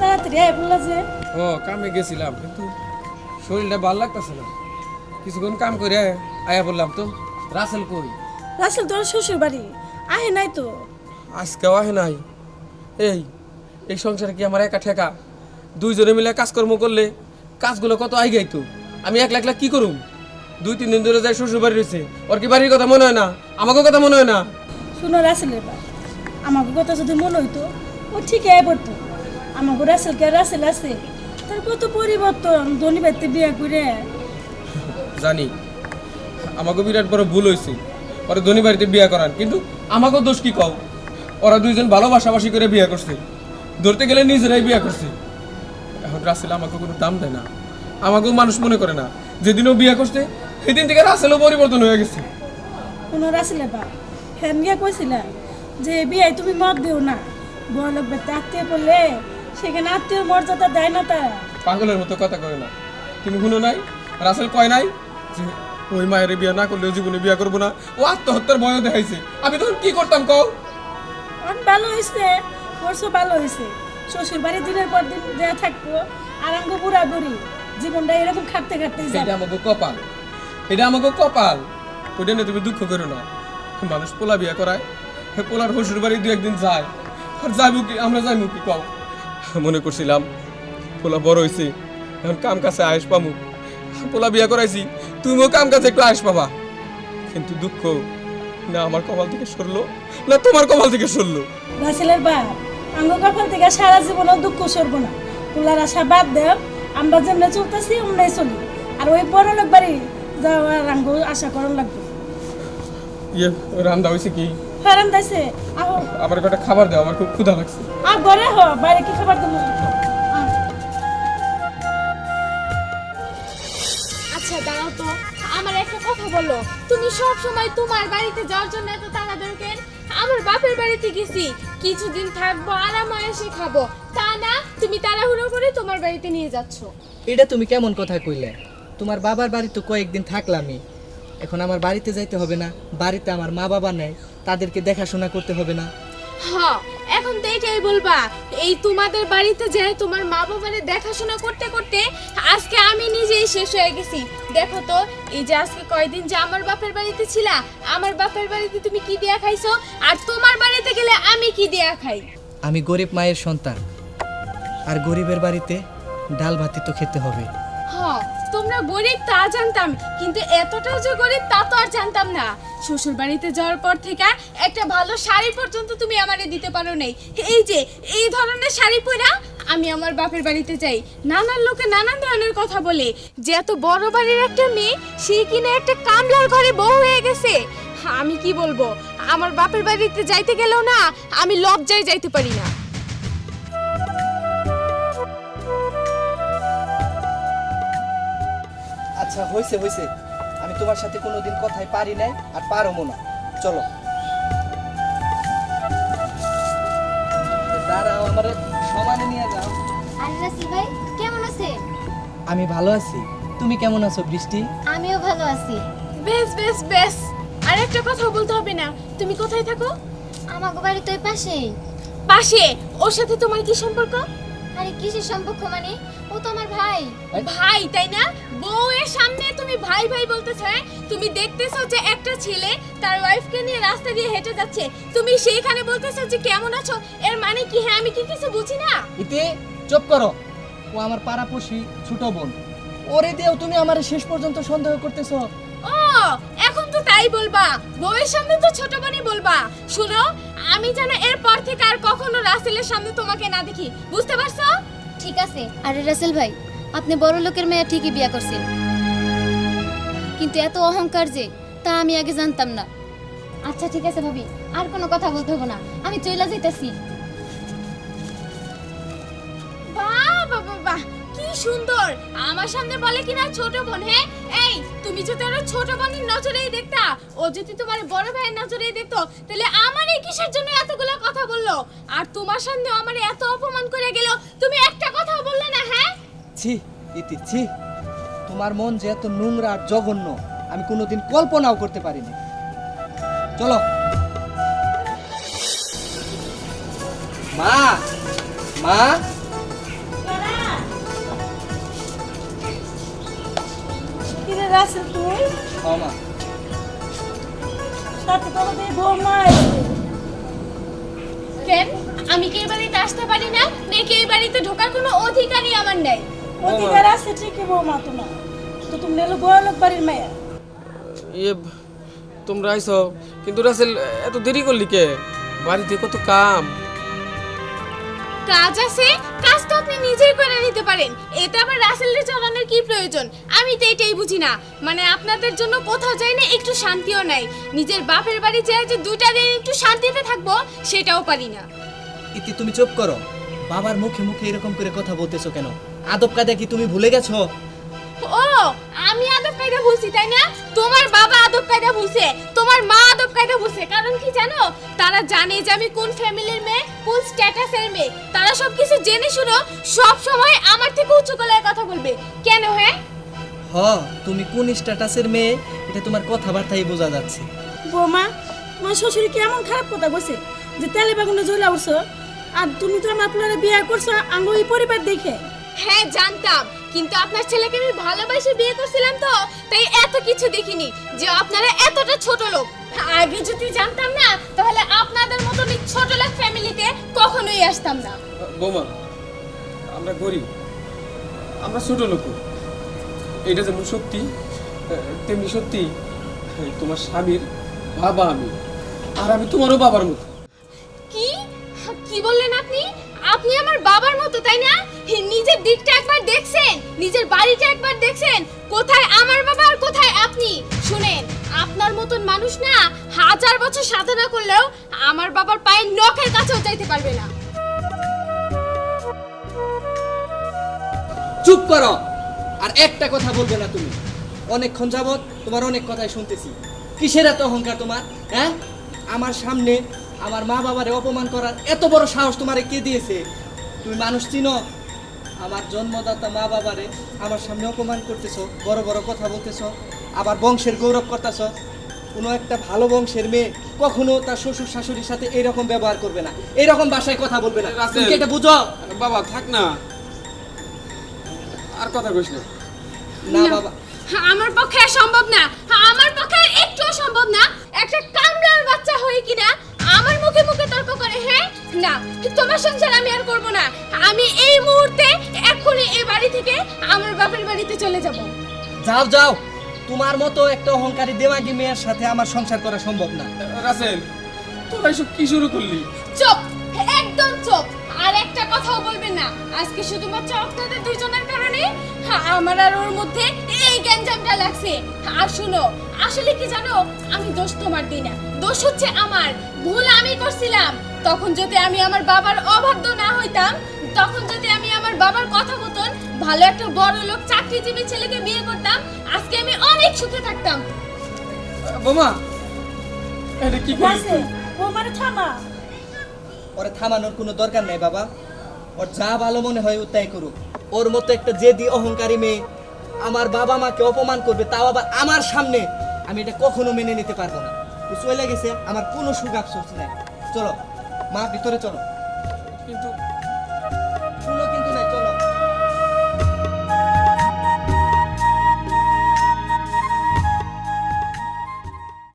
তাড়াতাড়ি আয় বললা যে ও কামে গেছিলাম কিন্তু শরীরটা ভালো লাগতেছে না। কিছুক্ষণ কাম করে আয়া বললাম তো। রাসেল কই? রাসেল তোর শ্বশুর বাড়ি। আহে নাই তো? আজকেও আহে নাই। এই এই সংসারে কি আমার একা ঠেকা? দুইজনে মিলে কাজকর্ম করলে কাজগুলো কত আই গাইতো আমি এক একলা একলা কি করুম? দুই তিন দিন ধরে যাই শ্বশুর বাড়ি রয়েছে। ওর কি বাড়ির কথা মনে হয় না? আমাকেও কথা মনে হয় না? শুনো রাসেলের আমাকে কথা যদি মনে হইতো ও ঠিকই আয় পড়তো। আমাকে রাসেল কে রাসেল আছে? তার কত পরিবর্তন ধনী বাড়িতে বিয়ে করে জানি আমাকে বিরাট বড় ভুল হয়েছে ওরা ধনী বাড়িতে বিয়ে করান কিন্তু আমাকেও দোষ কি কও? ওরা দুইজন ভালোবাসাবাসি করে বিয়ে করছে। ধরতে গেলে নিজেরাই বিয়ে করছে। এখন রাসেল আমাকে কোনো দাম দেয় না। আমাকেও মানুষ মনে করে না যেদিনও বিয়ে করছে সেদিন থেকে রাসেলও পরিবর্তন হয়ে গেছে। কোনো রাসেলের বাপ হ্যাঁ গিয়ে কইছিলা যে বিয়ে তুমি মত দিও না। বড় লোক বাড়িতে আত্মীয় সেখানে আত্মীয় মর্যাদা দেয় না তারা। পাগলের মতো কথা কয় না। তুমি শুনো নাই? রাসেল কয় নাই? যে ওই মায়ের বিয়ে না করলেও জীবনে বিয়ে করব না। ও আত্মহত্যার ভয় দেখাইছে। আমি তখন কি করতাম কও? অন ভালো হয়েছে পরশু ভালো হয়েছে শ্বশুর বাড়ি দিনের পর দিন দেয়া থাকব আর আমাকে বুড়া বুড়ি। জীবনটা এরকম খাটতে খাটতে এটা আমাকে কপাল। এটা আমাকে কপাল। ওইটা নিয়ে তুমি দুঃখ করো না। মানুষ পোলা বিয়ে করায়। হে পোলার শ্বশুর বাড়ি দু একদিন যায়। আর যাইব কি? আমরা যাইব কি কও? মনে করছিলাম পোলা বড় হয়েছে এখন কাম কাছে আয়েস পামু। পোলা বিয়া করাইছি তুমিও কাম কাছে একটু আয়েস পাবা। কিন্তু দুঃখ না আমার কপাল থেকে সরলো না তোমার কপাল থেকে সরলো। রাসেলের বাপ আঙ্গ কপাল থেকে সারা জীবনও দুঃখ সরবো না। পোলার আশা বাদ দেও আমরা যেমনি চলতেছি অমনি চলি। আর ওই বড় লোক বাড়ি যাওয়ার আঙ্গ আশা করার লাগবে। ইয়ে রান্না হয়েছে কি? দাইছে। আহ। আমার কটা খাবার দাও আমার খুব ক্ষুধা লাগছে। আর ঘরে হ বাইরে কি খাবার দেবো? আচ্ছা দাঁড়াও তো। আমার একটা কথা বলো। তুমি সব সময় তোমার বাড়িতে যাওয়ার জন্য এত তাড়াতাড়ি কেন? আমার বাপের বাড়িতে গেছি। কিছুদিন থাকব আরাম এসে খাব। তা না তুমি তাড়াহুড়ো করে তোমার বাড়িতে নিয়ে যাচ্ছ। এটা তুমি কেমন কথা কইলে? তোমার বাবার বাড়ি তো কয়েকদিন থাকলামই। এখন আমার বাড়িতে যাইতে হবে না বাড়িতে আমার মা বাবা নেই তাদেরকে দেখাশোনা করতে হবে না। হ্যাঁ এখন তো এটাই বলবা এই তোমাদের বাড়িতে যে তোমার মা বাবারে দেখাশোনা করতে করতে আজকে আমি নিজেই শেষ হয়ে গেছি। দেখো তো এই যে আজকে কয়দিন যে আমার বাপের বাড়িতে ছিলা আমার বাপের বাড়িতে তুমি কি দিয়া খাইছো? আর তোমার বাড়িতে গেলে আমি কি দিয়া খাই? আমি গরিব মায়ের সন্তান আর গরিবের বাড়িতে ডাল ভাতি তো খেতে হবে। হ্যাঁ তোমরা গরিব তা জানতাম, কিন্তু এতটা যে গরিব তা তো আর জানতাম না। শ্বশুর বাড়িতে যাওয়ার পর থেকে একটা ভালো শাড়ি পর্যন্ত তুমি আমারে দিতে পারো নাই। এই যে, এই ধরনের শাড়ি পরা আমি আমার বাপের বাড়িতে যাই। নানান লোকে নানান ধরনের কথা বলে। যে এত বড় বাড়ির একটা মেয়ে, সে কিনা একটা কামলার ঘরে বউ হয়ে গেছে। আমি কি বলব? আমার বাপের বাড়িতে যাইতে গেলেও না, আমি লজ্জায় যাইতে পারি না। আচ্ছা হয়েছে হয়েছে আমি তোমার সাথে কোনোদিন কথাই পারি নাই আর পারো না। চলো। দাঁড়াও আমার সমানে নিয়ে যাও। আন্নাসি ভাই কেমন আছে আমি ভালো আছি। তুমি কেমন আছো বৃষ্টি? আমিও ভালো আছি। বেশ বেশ বেশ। আর একটা কথা বলতে হবে না। তুমি কোথায় থাকো? আমাকে বাড়ি তো পাশেই। পাশে? ওর সাথে তোমার কি সম্পর্ক? আরে কিসের সম্পর্ক মানে? ও তো আমার ভাই। ভাই তাই না? বউয়ের সামনে তুমি ভাই ভাই বলতেছ হ্যাঁ? তুমি দেখতেছো যে একটা ছেলে তার ওয়াইফকে নিয়ে রাস্তা দিয়ে হেঁটে যাচ্ছে। তুমি সেইখানে বলতেছো যে কেমন আছো? এর মানে কি? হ্যাঁ আমি কি কিছু বুঝি না? ইতে চুপ করো। ও আমার পাড়াপড়শি ছোট বোন। ওরে দিয়েও তুমি আমার শেষ পর্যন্ত সন্দেহ করতেছো। ও এখন তো তাই বলবা। বউয়ের সামনে তো ছোট বোনই বলবা। শুনো আমি যেন এরপর থেকে আর কখনো রাসেলের সামনে তোমাকে না দেখি। বুঝতে পারছ? ঠিক আছে। আরে রাসেল ভাই আপনি বড় লোকের মেয়ে ঠিকই বিয়া করছেন। কিন্তু এত অহংকার যে তা আমি আগে জানতাম না। আচ্ছা ঠিক আছে ভাবি আর কোনো কথা বলতে হবে না। আমি চইলা যাইতাছি। বাহ বাহ বাহ, কি সুন্দর। আমার সামনে বলে কিনা ছোট বোন হ্যাঁ? তুমি যদি ওর ছোট বোনের নজরেই দেখতা, ও যদি তোমার বড় ভাইয়ের নজরেই দেখতো, তাহলে আমার এই কিসের জন্য এতগুলো কথা বলল? আর তোমার সামনে আমার এত অপমান করে গেল, তুমি একটা কথাও বললে না হ্যাঁ? ছি, ইতি, ছি। তোমার মন যে এত নোংরা আর জঘন্য, আমি কোনোদিন কল্পনাও করতে পারিনি। চলো। মা মা। রাসেল তুই? ও মা। সাথে তো আমাদের বৌমা এসেছে। কেন? আমি কি এই বাড়িতে আসতে পারি না? নাকি এই বাড়িতে ঢোকার কোনো অধিকারই আমার নেই? অধিকার আছে ঠিকই বৌমা তোমার। তো তুমি এলো বড় লোক বাড়ির মেয়ে। ইয়ে তোমরা আইছো কিন্তু রাসেল এত দেরি করলি কে? বাড়িতে কত কাম। কাজ আছে কাজ তো আপনি নিজেই করে নিতে পারেন। এতে আবার রাসেলের চালানোর কি প্রয়োজন? আমি তো এটাই বুঝি না। মানে আপনাদের জন্য কোথাও যাই না একটু শান্তিও নাই। নিজের বাপের বাড়ি যায় যে দুইটা দিন একটু শান্তিতে থাকব সেটাও পারি না। ইতি তুমি চুপ করো। বাবার মুখে মুখে এরকম করে কথা বলতেছো কেন? আদব কায়দা কি তুমি ভুলে গেছো? ও আমি কায়দা বলছি তাই না? তোমার বাবা আদব কায়দা বলছে তোমার মা আদব কায়দা বলছে। কারণ কি জানো? তারা জানে যে আমি কোন ফ্যামিলির মেয়ে কোন স্ট্যাটাসের মেয়ে। তারা সব কিছু জেনে শুনো সব সময় আমার থেকে উচ্চ গলায় কথা বলবে। কেন হ্যাঁ? হ তুমি কোন স্ট্যাটাসের মেয়ে এটা তোমার কথাবার্তাই বোঝা যাচ্ছে। বৌমা তোমার শ্বশুর কি এমন খারাপ কথা বলছে যে তেলে বেগুনে জ্বলে উঠছো? আর তুমি তো আমার পুলারে বিয়ে করছ আঙ্গ এই পরিবার দেখে। হ্যাঁ জানতাম। কিন্তু আপনার ছেলেকে আমি ভালোবাসে বিয়ে করছিলাম তো তাই এত কিছু দেখিনি যে আপনারা এতটা ছোট লোক। আগে যদি জানতাম না তাহলে আপনাদের মতন এই ছোট লোক ফ্যামিলিতে কখনোই আসতাম না। বৌমা আমরা গরিব। আমরা ছোট লোক। এটা যেমন সত্যি তেমনি সত্যি তোমার স্বামীর বাবা আমি আর আমি তোমারও বাবার মতো। কি? কি বললেন আপনি? আপনি আমার বাবার মতো তাই না? নিজের দিকটা একবার দেখছেন? নিজের বাড়িটা একবার দেখছেন? কোথায় আমার বাবা আর কোথায় আপনি? শুনেন, আপনার মতন মানুষ না হাজার বছর সাধনা করলেও আমার বাবার পায়ের নখের কাছেও যাইতে পারবে না। চুপ করো। আর একটা কথা বলবে না তুমি। অনেকক্ষণ যাবৎ তোমার অনেক কথাই শুনতেছি। কিসের এত অহংকার তোমার হ্যাঁ? আমার সামনে আমার মা বাবারে অপমান করার এত বড় সাহস তোমারে কে দিয়েছে? তুমি মানুষ চিনো আমার জন্মদাতা মা বাবারে আমার সামনে অপমান করতেছো বড় বড় কথা বলতেছো আবার বংশের গৌরব করতেছ। কোনো একটা ভালো বংশের মেয়ে কখনো তার শ্বশুর শাশুড়ির সাথে এরকম ব্যবহার করবে না এরকম ভাষায় কথা বলবে না। তুমি কি এটা বুঝো? বাবা থাক না। আর কথা কইস না। না বাবা। আমার পক্ষে সম্ভব না। আমার পক্ষে একটুও সম্ভব না। একটা কামড়ার বাচ্চা হয়ে কিনা আমার মুখে মুখে তর্ক করে হ্যাঁ? না তোমার সংসার আমি আর করব না। আমি বাড়ি থেকে আমার বাপের বাড়িতে চলে যাব। যাও যাও। তোমার মতো একটা অহংকারী দেমাগি মেয়ের সাথে আমার সংসার করা সম্ভব না। রাসেল তোরা এসব কি শুরু করলি? চুপ একদম চুপ। আর একটা কথাও বলবেন না। আজকে শুধুমাত্র আপনাদের দুইজনের কারণে হ্যাঁ, আমার আর ওর মধ্যে এই গ্যাঞ্জামটা লাগছে। আর শুনো আসলে কি জানো? আমি দোষ তোমার দিই না। দোষ হচ্ছে আমার। ভুল আমি করছিলাম। তখন যদি আমি আমার বাবার অবাধ্য না হইতাম তখন যদি আমি বাবার কথা মতন ভালো একটা বড় লোক চাকরিজীবী ছেলেকে বিয়ে করতাম আজকে আমি অনেক সুখে থাকতাম। বোমা এটা কি করলি রাসেল থামা। ওরে থামানোর কোনো দরকার নেই বাবা। ওর যা ভালো মনে হয় ও তাই করুক। ওর মতো একটা জেদি অহংকারী মেয়ে আমার বাবা মাকে অপমান করবে তাও আবার আমার সামনে আমি এটা কখনো মেনে নিতে পারব না। ও চলে গেছে আমার কোনো সুখ আফসোস নাই। চলো মা ভিতরে চলো। কিন্তু